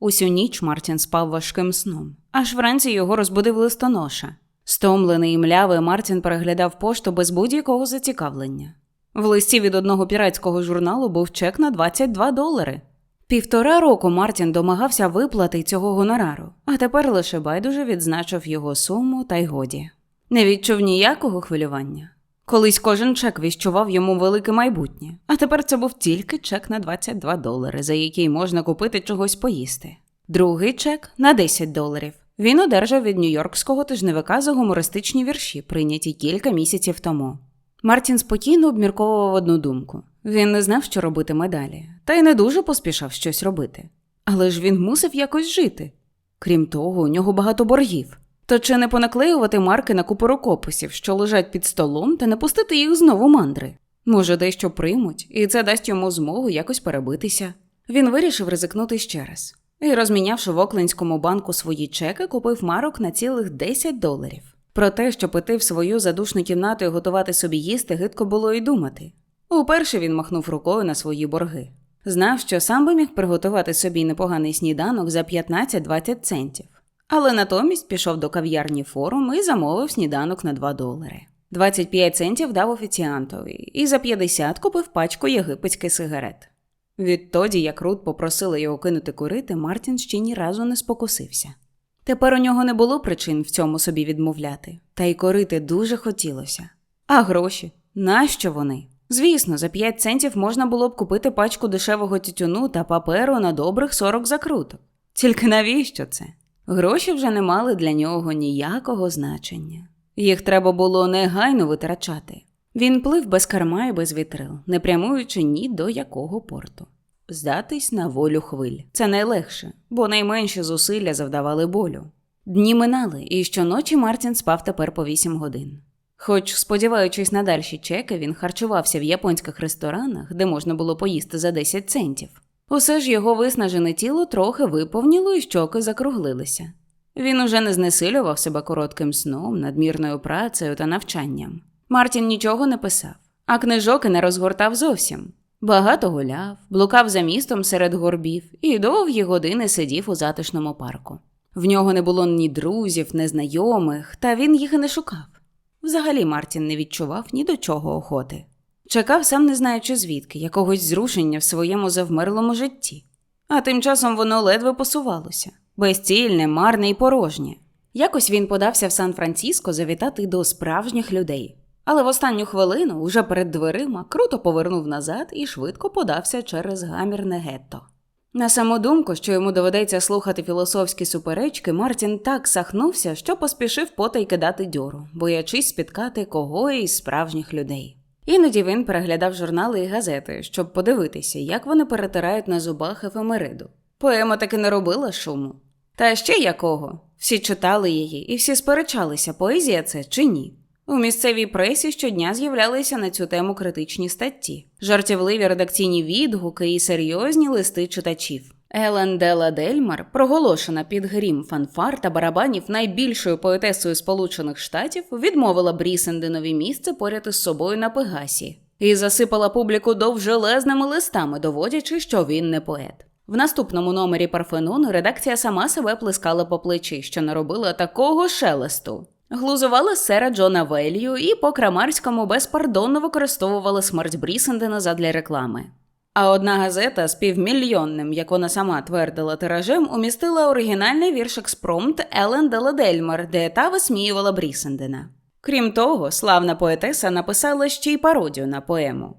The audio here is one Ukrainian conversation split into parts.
Усю ніч Мартін спав важким сном. Аж вранці його розбудив листоноша. Стомлений і млявий Мартін переглядав пошту без будь-якого зацікавлення. В листі від одного піратського журналу був чек на 22 долари. Півтора року Мартін домагався виплати цього гонорару, а тепер лише байдуже відзначив його суму та й годі. Не відчув ніякого хвилювання. Колись кожен чек віщував йому велике майбутнє, а тепер це був тільки чек на 22 долари, за який можна купити чогось поїсти. Другий чек на 10 доларів. Він одержав від нью-йоркського тижневика за гумористичні вірші, прийняті кілька місяців тому. Мартін спокійно обмірковував одну думку. Він не знав, що робитиме далі, та й не дуже поспішав щось робити. Але ж він мусив якось жити. Крім того, у нього багато боргів. То чи не понаклеювати марки на купу рукописів, що лежать під столом, та не пустити їх знову мандри? Може, дещо приймуть, і це дасть йому змогу якось перебитися. Він вирішив ризикнути ще раз. І, розмінявши в Оклендському банку свої чеки, купив марок на цілих 10 доларів. Про те, що піти в свою задушну кімнату і готувати собі їсти, гидко було й думати. Уперше він махнув рукою на свої борги. Знав, що сам би міг приготувати собі непоганий сніданок за 15-20 центів. Але натомість пішов до кав'ярні форум і замовив сніданок на 2 долари. 25 центів дав офіціантові і за 50 купив пачку єгипетських сигарет. Відтоді, як Рут попросила його кинути курити, Мартін ще ні разу не спокусився. Тепер у нього не було причин в цьому собі відмовляти, та й корити дуже хотілося. А гроші? Нащо вони? Звісно, за 5 центів можна було б купити пачку дешевого тютюну та паперу на добрих 40 закруток. Тільки навіщо це? Гроші вже не мали для нього ніякого значення. Їх треба було негайно витрачати. Він плив без карма і без вітрил, не прямуючи ні до якого порту. Здатись на волю хвиль це найлегше, бо найменші зусилля завдавали болю. Дні минали, і щоночі Мартін спав тепер по 8 годин. Хоч, сподіваючись на дальші чеки, він харчувався в японських ресторанах, де можна було поїсти за 10 центів. Усе ж його виснажене тіло трохи виповніло і щоки закруглилися. Він уже не знесилював себе коротким сном, надмірною працею та навчанням. Мартін нічого не писав, а книжок і не розгортав зовсім. Багато гуляв, блукав за містом серед горбів і довгі години сидів у затишному парку. В нього не було ні друзів, ні знайомих, та він їх і не шукав. Взагалі Мартін не відчував ні до чого охоти. Чекав, сам не знаючи звідки, якогось зрушення в своєму завмерлому житті. А тим часом воно ледве посувалося безцільне, марне і порожнє. Якось він подався в Сан-Франциско завітати до справжніх людей. Але в останню хвилину, уже перед дверима, круто повернув назад і швидко подався через гамірне гетто. На саму думку, що йому доведеться слухати філософські суперечки, Мартін так сахнувся, що поспішив потай кидати дьору, боячись спіткати кого із справжніх людей. Іноді він переглядав журнали і газети, щоб подивитися, як вони перетирають на зубах ефемериду. Поема таки не робила шуму. Та ще якого? Всі читали її і всі сперечалися, поезія це чи ні. У місцевій пресі щодня з'являлися на цю тему критичні статті, жартівливі редакційні відгуки і серйозні листи читачів. Елен Дела Дельмар, проголошена під грім фанфар та барабанів найбільшою поетесою Сполучених Штатів, відмовила Брісенденові місце поряд із собою на Пегасі і засипала публіку довжелезними листами, доводячи, що він не поет. В наступному номері Парфенону редакція сама себе плескала по плечі, що наробила такого шелесту. Глузували сера Джона Велью і по крамарському безпардонно використовували смерть Брісендена задля реклами. А одна газета з півмільйонним, як вона сама твердила тиражем, умістила оригінальний вірш експромт Елен Деладельмар, де та висміювала Брісендена. Крім того, славна поетеса написала ще й пародію на поему.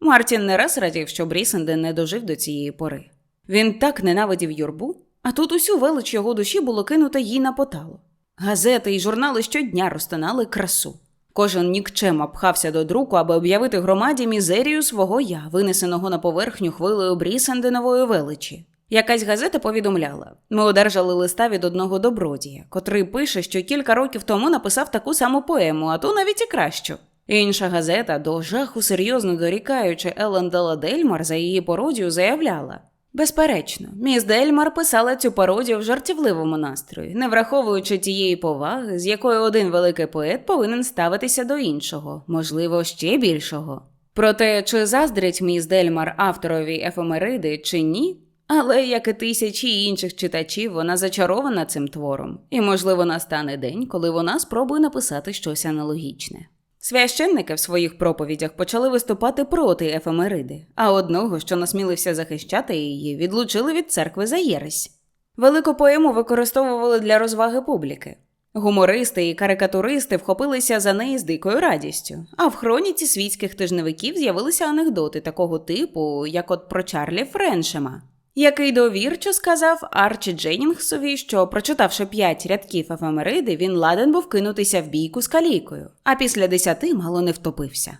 Мартін не раз радів, що Брісенден не дожив до цієї пори. Він так ненавидів юрбу, а тут усю велич його душі було кинуто їй на поталу. Газети і журнали щодня розтинали красу. Кожен нікчема пхався до друку, аби об'явити громаді мізерію свого я, винесеного на поверхню хвилею Брісенденової величі. Якась газета повідомляла: ми одержали листа від одного добродія, котрий пише, що кілька років тому написав таку саму поему, а то навіть і кращу. Інша газета, до жаху серйозно дорікаючи Елен Дела Дельмар за її пародію, заявляла: Безперечно, міс Дельмар писала цю пародію в жартівливому настрої, не враховуючи тієї поваги, з якою один великий поет повинен ставитися до іншого, можливо, ще більшого. Проте, чи заздрить міс Дельмар авторові ефемериди чи ні, але, як і тисячі інших читачів, вона зачарована цим твором, і, можливо, настане день, коли вона спробує написати щось аналогічне. Священники в своїх проповідях почали виступати проти ефемериди, а одного, що насмілився захищати її, відлучили від церкви за єресь. Велику поему використовували для розваги публіки. Гумористи і карикатуристи вхопилися за неї з дикою радістю, а в хроніці світських тижневиків з'явилися анекдоти такого типу, як от про Чарлі Френшема, який довірчо сказав Арчі Дженнінгсові, що, прочитавши п'ять рядків ефемериди, він ладен був кинутися в бійку з калійкою, а після десяти мало не втопився.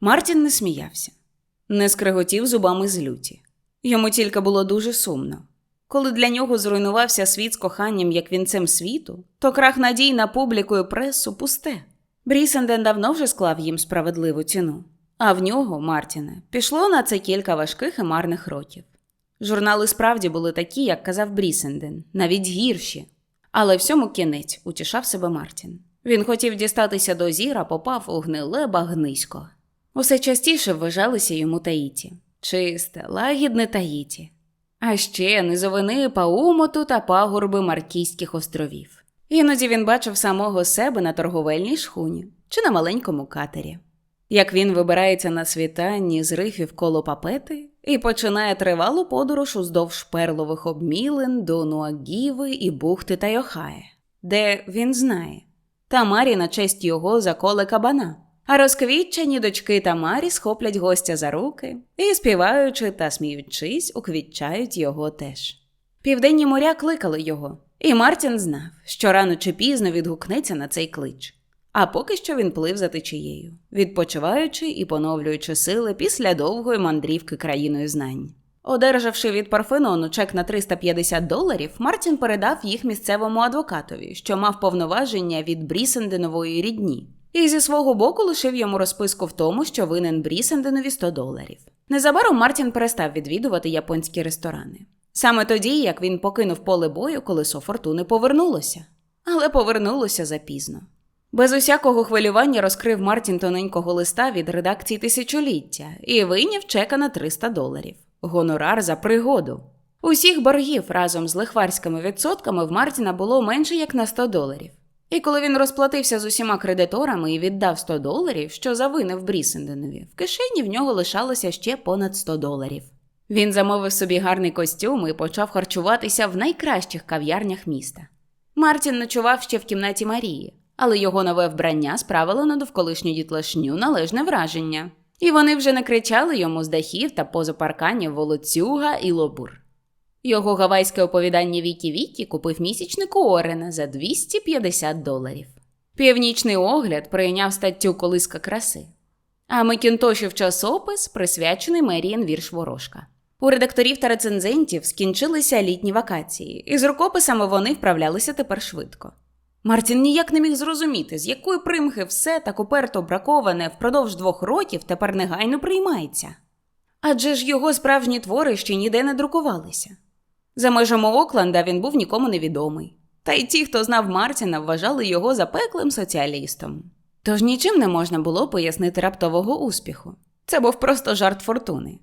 Мартін не сміявся, не скриготів зубами з люті. Йому тільки було дуже сумно. Коли для нього зруйнувався світ з коханням як вінцем світу, то крах надій на публіку і пресу пусте. Брісенден давно вже склав їм справедливу ціну, а в нього, Мартіне, пішло на це кілька важких і марних років. Журнали справді були такі, як казав Брісенден, навіть гірші. Але всьому кінець утішав себе Мартін. Він хотів дістатися до зіра, попав у гниле багнисько. Усе частіше вважалися йому Таїті. Чисте, лагідне Таїті. А ще низовини Паумоту та пагорби Маркійських островів. Іноді він бачив самого себе на торговельній шхуні чи на маленькому катері. Як він вибирається на світанні з рифів коло папети і починає тривалу подорож уздовж перлових обмілин до Нуагіви і бухти Тайохає, де він знає Тамарі на честь його заколе кабана. А розквітчені дочки Тамарі схоплять гостя за руки і, співаючи та сміючись, уквітчають його теж. Південні моря кликали його, і Мартін знав, що рано чи пізно відгукнеться на цей клич. А поки що він плив за течією, відпочиваючи і поновлюючи сили після довгої мандрівки країною знань. Одержавши від Парфенону чек на 350 доларів, Мартін передав їх місцевому адвокатові, що мав повноваження від Брісенденової рідні, і зі свого боку лишив йому розписку в тому, що винен Брісенденові 100 доларів. Незабаром Мартін перестав відвідувати японські ресторани. Саме тоді, як він покинув поле бою, колесо фортуни повернулося, але повернулося запізно. Без усякого хвилювання розкрив Мартін тоненького листа від редакції тисячоліття і вийняв чека на 300 доларів. Гонорар за пригоду. Усіх боргів разом з лихварськими відсотками в Мартіна було менше як на 100 доларів. І коли він розплатився з усіма кредиторами і віддав 100 доларів, що завинив Брісенденові, в кишені в нього лишалося ще понад 100 доларів. Він замовив собі гарний костюм і почав харчуватися в найкращих кав'ярнях міста. Мартін ночував ще в кімнаті Марії, але його нове вбрання справило на довколишню дітлашню належне враження. І вони вже не кричали йому з дахів та поза парканів волоцюга і лобур. Його гавайське оповідання Вікі Вікі купив місячнику Орена за 250 доларів. Північний огляд прийняв статтю Колиска краси, а Макінтошів часопис присвячений Мерієн вірш Ворожка. У редакторів та рецензентів скінчилися літні вакації, і з рукописами вони вправлялися тепер швидко. Мартін ніяк не міг зрозуміти, з якої примхи все так уперто браковане впродовж двох років тепер негайно приймається. Адже ж його справжні твори ще ніде не друкувалися. За межами Окленда він був нікому невідомий. Та й ті, хто знав Мартіна, вважали його запеклим соціалістом. Тож нічим не можна було пояснити раптового успіху. Це був просто жарт фортуни.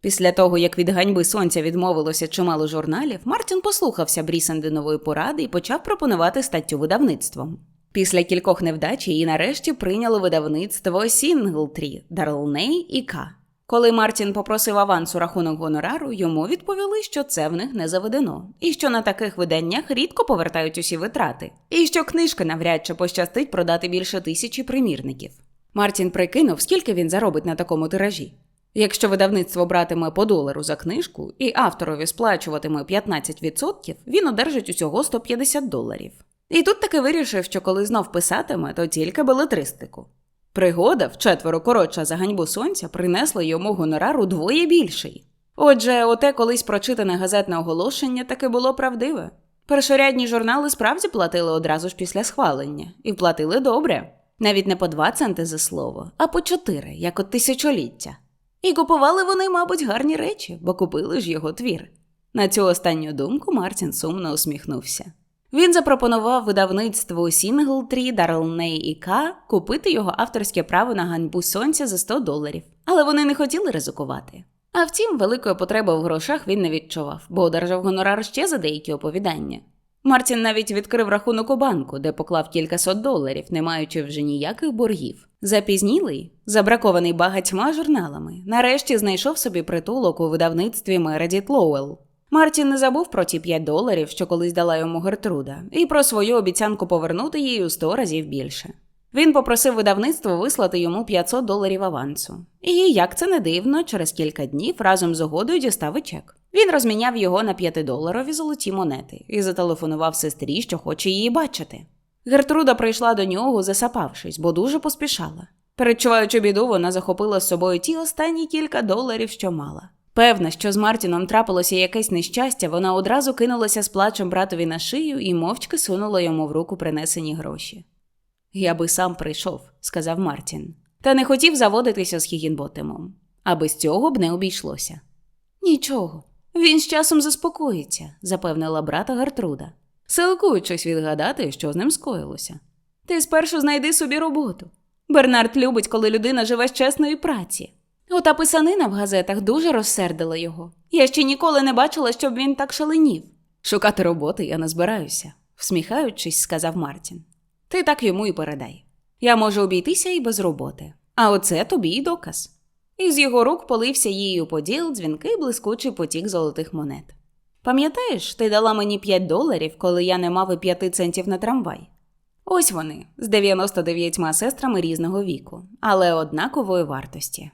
Після того, як від ганьби сонця відмовилося чимало журналів, Мартін послухався Брісенденової поради і почав пропонувати статтю видавництвом. Після кількох невдач її нарешті прийняло видавництво Сінглтрі, Дарлней і К. Коли Мартін попросив авансу рахунок гонорару, йому відповіли, що це в них не заведено, і що на таких виданнях рідко повертають усі витрати, і що книжка навряд чи пощастить продати більше тисячі примірників. Мартін прикинув, скільки він заробить на такому тиражі. Якщо видавництво братиме по долару за книжку і авторові сплачуватиме 15%, він одержить усього 150 доларів. І тут таки вирішив, що коли знов писатиме, то тільки белетристику. Пригода, вчетверо коротша за ганьбу сонця, принесла йому гонорар удвоє більший. Отже, оте колись прочитане газетне оголошення таки було правдиве. Першорядні журнали справді платили одразу ж після схвалення, і платили добре. Навіть не по два центи за слово, а по чотири, як от тисячоліття. І купували вони, мабуть, гарні речі, бо купили ж його твір. На цю останню думку Мартін сумно усміхнувся. Він запропонував видавництву Сінглтрі, Дарлней і К купити його авторське право на ганьбу сонця за 100 доларів, але вони не хотіли ризикувати. А втім, великої потреби в грошах він не відчував, бо одержав гонорар ще за деякі оповідання. Мартін навіть відкрив рахунок у банку, де поклав кількасот доларів, не маючи вже ніяких боргів. Запізнілий, забракований багатьма журналами, нарешті знайшов собі притулок у видавництві Мередіт Лоуелл. Мартін не забув про ті 5 доларів, що колись дала йому Гертруда, і про свою обіцянку повернути їй у 100 разів більше. Він попросив видавництво вислати йому 500 доларів авансу. І, як це не дивно, через кілька днів разом з угодою дістав і чек. Він розміняв його на 5-доларові золоті монети і зателефонував сестрі, що хоче її бачити. Гертруда прийшла до нього, засапавшись, бо дуже поспішала. Передчуваючи біду, вона захопила з собою ті останні кілька доларів, що мала. Певна, що з Мартіном трапилося якесь нещастя, вона одразу кинулася з плачем братові на шию і мовчки сунула йому в руку принесені гроші. Я би сам прийшов, сказав Мартін, та не хотів заводитися з Хігінботемом, а без цього б не обійшлося. Нічого, він з часом заспокоїться, запевнила брата Гертруда, силкуючись відгадати, що з ним скоїлося. Ти спершу знайди собі роботу. Бернард любить, коли людина живе з чесної праці. Ота писанина в газетах дуже розсердила його. Я ще ніколи не бачила, щоб він так шаленів. Шукати роботи я не збираюся, всміхаючись, сказав Мартін. Ти так йому і передай. Я можу обійтися і без роботи. А оце тобі і доказ. І з його рук полився її у поділ дзвінкий блискучий потік золотих монет. Пам'ятаєш, ти дала мені 5 доларів, коли я не мав і 5 центів на трамвай? Ось вони з 99 сестрами різного віку, але однакової вартості.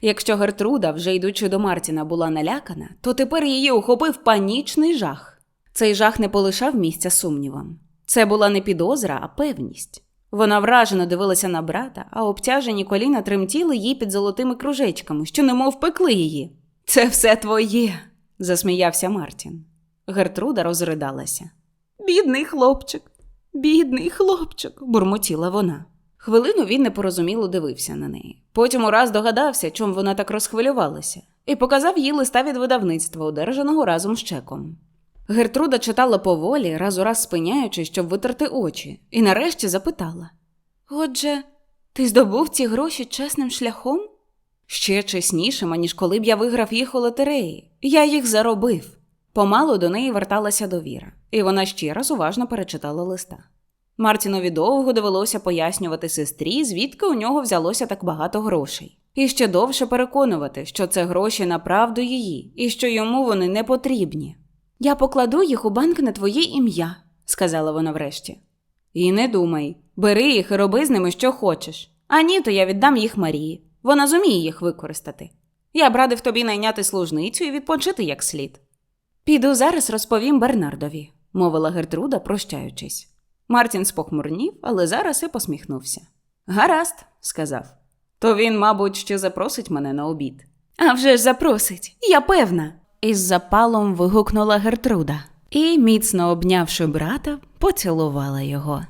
Якщо Гертруда, вже йдучи до Мартіна, була налякана, то тепер її охопив панічний жах. Цей жах не полишав місця сумнівам. Це була не підозра, а певність. Вона вражено дивилася на брата, а обтяжені коліна тремтіли їй під золотими кружечками, що немов пекли її. Це все твоє, засміявся Мартін. Гертруда розридалася. Бідний хлопчик, бідний хлопчик, бурмотіла вона. Хвилину він непорозуміло дивився на неї. Потім ураз догадався, чому вона так розхвилювалася, і показав їй листа від видавництва, одержаного разом з чеком. Гертруда читала поволі, раз у раз спиняючись, щоб витерти очі, і нарешті запитала: Отже, ти здобув ці гроші чесним шляхом? Ще чеснішим, аніж коли б я виграв їх у лотереї. Я їх заробив. Помалу до неї верталася довіра, і вона ще раз уважно перечитала листа. Мартінові довго довелося пояснювати сестрі, звідки у нього взялося так багато грошей, і ще довше переконувати, що це гроші на правду її, і що йому вони не потрібні. Я покладу їх у банк на твоє ім'я, сказала вона врешті. І не думай, бери їх і роби з ними, що хочеш. А ні, то я віддам їх Марії. Вона зуміє їх використати. Я б радив тобі найняти служницю і відпочити як слід. Піду зараз розповім Бернардові, мовила Гертруда, прощаючись. Мартін спохмурнів, але зараз і посміхнувся. Гаразд, сказав. То він, мабуть, ще запросить мене на обід. «А вже ж запросить, я певна. Із запалом вигукнула Гертруда і, міцно обнявши брата, поцілувала його.